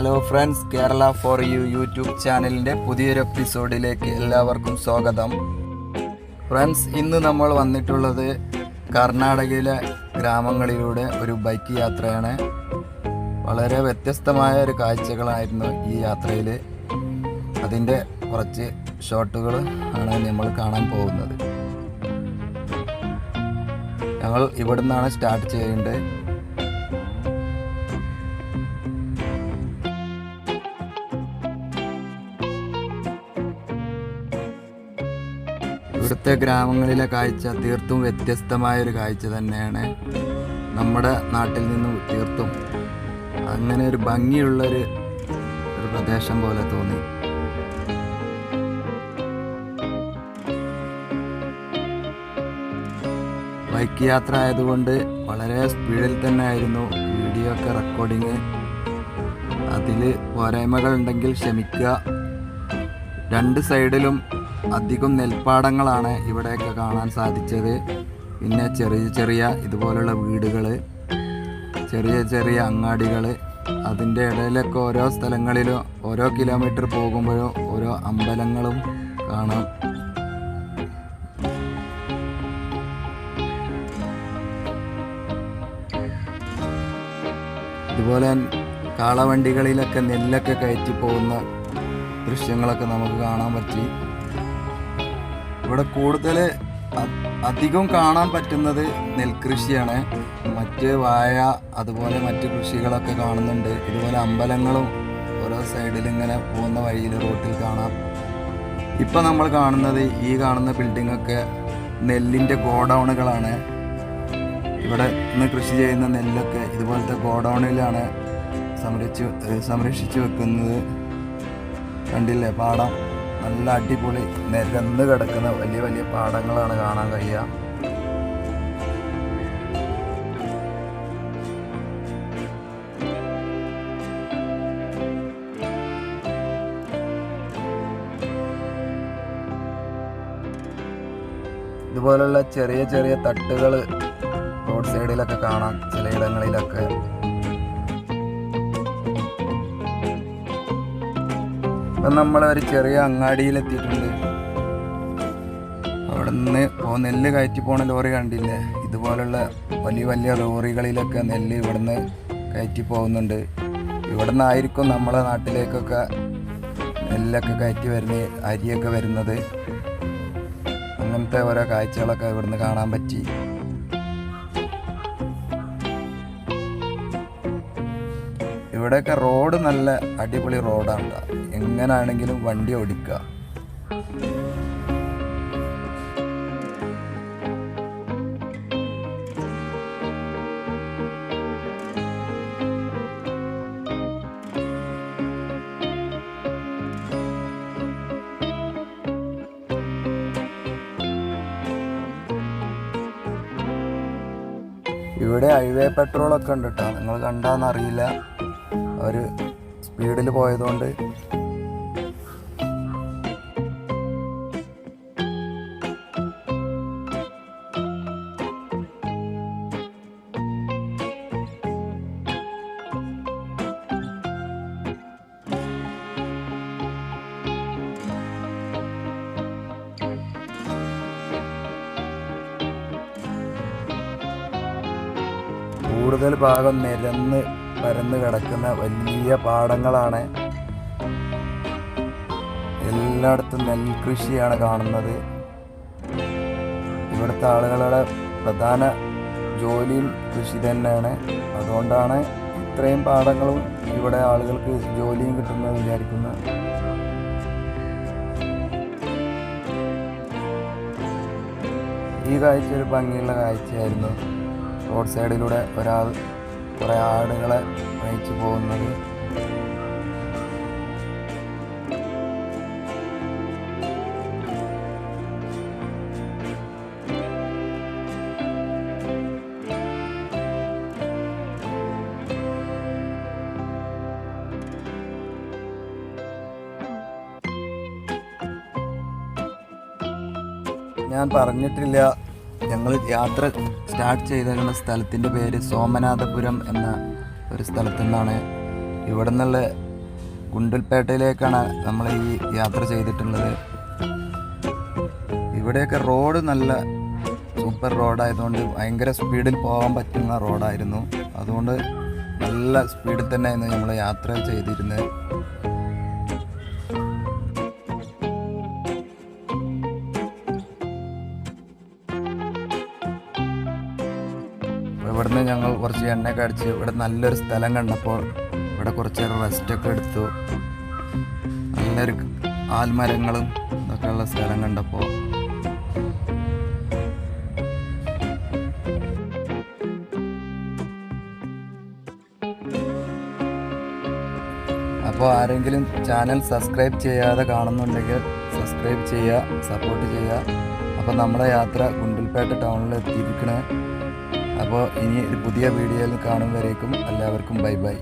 Hello friends Kerala for you YouTube ചാനലിന്റെ പുതിയൊരു എപ്പിസോഡിലേക്ക് എല്ലാവർക്കും സ്വാഗതം. ഫ്രണ്ട്സ് ഇന്ന് നമ്മൾ വന്നിട്ടുള്ളത് കർണാടകയിലെ ഗ്രാമങ്ങളിലൂടെ ഒരു ബൈക്ക് യാത്രയാണ്. വളരെ വ്യത്യസ്തമായ ഒരു കാഴ്ചകളായിരുന്നു ഈ യാത്രയിൽ അതിന്റെ കുറച്ച് ഷോട്ടുകൾ ആണ് നമ്മൾ കാണാൻ പോകുന്നത്. ഞങ്ങൾ ഇവിടെ സ്റ്റാർട്ട് ചെയ്യേണ്ടത്. ഇവിടുത്തെ ഗ്രാമങ്ങളിലെ കാഴ്ച തീർത്തും വ്യത്യസ്തമായ ഒരു കാഴ്ച തന്നെയാണ് നമ്മുടെ നാട്ടിൽ നിന്നും തീർത്തും അങ്ങനെ ഒരു ഭംഗിയുള്ളൊരു ഒരു പ്രദേശം പോലെ തോന്നി. ബൈക്ക് യാത്ര ആയതുകൊണ്ട് വളരെ സ്പീഡിൽ തന്നെ ആയിരുന്നു വീഡിയോ ഒക്കെ റെക്കോർഡിങ്. അതിൽ പോരായ്മകൾ ഉണ്ടെങ്കിൽ ക്ഷമിക്കുക. രണ്ട് സൈഡിലും അധികം നെൽപ്പാടങ്ങളാണ് ഇവിടെയൊക്കെ കാണാൻ സാധിച്ചത്. പിന്നെ ചെറിയ ചെറിയ ഇതുപോലുള്ള വീടുകൾ ചെറിയ ചെറിയ അങ്ങാടികൾ അതിന്റെ ഇടയിലൊക്കെ ഓരോ സ്ഥലങ്ങളിലും ഓരോ കിലോമീറ്റർ പോകുമ്പോഴും ഓരോ അമ്പലങ്ങളും കാണാം. ഇതുപോലെ കാളവണ്ടികളിലൊക്കെ നെല്ലൊക്കെ കയറ്റി പോകുന്ന ദൃശ്യങ്ങളൊക്കെ നമുക്ക് കാണാൻ പറ്റി. ഇവിടെ കൂടുതൽ അധികം കാണാൻ പറ്റുന്നത് നെൽകൃഷിയാണ്. മറ്റ് വായ അതുപോലെ മറ്റ് കൃഷികളൊക്കെ കാണുന്നുണ്ട്. ഇതുപോലെ അമ്പലങ്ങളും ഓരോ സൈഡിൽ ഇങ്ങനെ പോകുന്ന വഴിയിൽ റോട്ടിൽ കാണാം. ഇപ്പം നമ്മൾ കാണുന്നത് ഈ കാണുന്ന ബിൽഡിംഗ് ഒക്കെ നെല്ലിന്റെ ഗോഡൗണുകളാണ്. ഇവിടെ ഇന്ന് കൃഷി ചെയ്യുന്ന നെല്ലൊക്കെ ഇതുപോലത്തെ ഗോഡൗണിലാണ് സംരക്ഷിച്ചു സംരക്ഷിച്ച് വെക്കുന്നത്. കണ്ടില്ലേ പാടം? നല്ല അടിപൊളി നിരന്ന് കിടക്കുന്ന വലിയ വലിയ പാടങ്ങളാണ് കാണാൻ കഴിയുക. ഇതുപോലുള്ള ചെറിയ ചെറിയ തട്ടുകൾ റോഡ് സൈഡിലൊക്കെ കാണാം ചിലയിടങ്ങളിലൊക്കെ ഇപ്പം നമ്മൾ ഒരു ചെറിയ അങ്ങാടിയിലെത്തിയിട്ടുണ്ട്. അവിടെ നിന്ന് നെല്ല് കയറ്റി പോണ ലോറി കണ്ടില്ലേ? ഇതുപോലുള്ള വലിയ വലിയ ലോറികളിലൊക്കെ നെല്ല് ഇവിടുന്ന് കയറ്റി പോകുന്നുണ്ട്. ഇവിടെ നിന്നായിരിക്കും നമ്മളെ നാട്ടിലേക്കൊക്കെ നെല്ലൊക്കെ കയറ്റി വരുന്ന അരിയൊക്കെ വരുന്നത്. അങ്ങനത്തെ ഓരോ കാഴ്ചകളൊക്കെ ഇവിടുന്ന് കാണാൻ പറ്റി. ഇവിടെയൊക്കെ റോഡ് നല്ല അടിപൊളി റോഡാണ് എങ്ങനാണെങ്കിലും വണ്ടി ഓടിക്കുക ഇവിടെ ഹൈവേ പെട്രോളൊക്കെ ഉണ്ട് കേട്ടോ നിങ്ങൾ കണ്ടാന്ന് അറിയില്ല അവർ സ്പീഡിൽ പോയതുകൊണ്ട് കൂടുതൽ ഭാഗം നിരന്ന് പരന്ന് കിടക്കുന്ന വലിയ പാടങ്ങളാണ്. എല്ലായിടത്തും നെൽകൃഷിയാണ് കാണുന്നത്. ഇവിടുത്തെ ആളുകളുടെ പ്രധാന ജോലിയും കൃഷി തന്നെയാണ്. അതുകൊണ്ടാണ് ഇത്രയും പാടങ്ങളും ഇവിടെ ആളുകൾക്ക് ജോലിയും കിട്ടുന്നത് വിചാരിക്കുന്നത്. ഈ കാഴ്ച ഒരു ഭംഗിയുള്ള കാഴ്ചയായിരുന്നു. റോഡ് സൈഡിലൂടെ ഒരാൾ കുറേ ആടുകളെ നയിച്ചു പോകുന്നത്. ഞാൻ പറഞ്ഞിട്ടില്ല ഞങ്ങൾ യാത്ര സ്റ്റാർട്ട് ചെയ്തിരുന്ന സ്ഥലത്തിന്റെ പേര് സോമനാഥപുരം എന്ന ഒരു സ്ഥലത്തു നിന്നാണ്. ഇവിടെ നിന്നുള്ള ഗുണ്ടൽപേട്ടയിലേക്കാണ് നമ്മൾ ഈ യാത്ര ചെയ്തിട്ടുള്ളത്. ഇവിടെയൊക്കെ റോഡ് നല്ല സൂപ്പർ റോഡായതുകൊണ്ട് ഭയങ്കര സ്പീഡിൽ പോകാൻ പറ്റുന്ന റോഡായിരുന്നു. അതുകൊണ്ട് നല്ല സ്പീഡിൽ തന്നെയായിരുന്നു നമ്മൾ യാത്ര ചെയ്തിരുന്നത്. ഇവിടുന്ന് ഞങ്ങൾ കുറച്ച് എണ്ണയൊക്കെ അടിച്ച് ഇവിടെ നല്ലൊരു സ്ഥലം കണ്ടപ്പോൾ ഇവിടെ കുറച്ച് റെസ്റ്റ് റെസ്റ്റൊക്കെ എടുത്തു. നല്ലൊരു ആൽമരങ്ങളും ഇതൊക്കെയുള്ള സ്ഥലം കണ്ടപ്പോൾ. അപ്പോൾ ആരെങ്കിലും ചാനൽ സബ്സ്ക്രൈബ് ചെയ്യാതെ കാണുന്നുണ്ടെങ്കിൽ സബ്സ്ക്രൈബ് ചെയ്യുക സപ്പോർട്ട് ചെയ്യുക. അപ്പോൾ നമ്മുടെ യാത്ര ഗുണ്ടൽപേട്ട ടൗണിൽ എത്തിയിരിക്കണേ. അപ്പോൾ ഇനി ഒരു പുതിയ വീഡിയോയിൽ കാണുന്നവരേക്കും വരേക്കും. എല്ലാവർക്കും ബൈ ബൈ.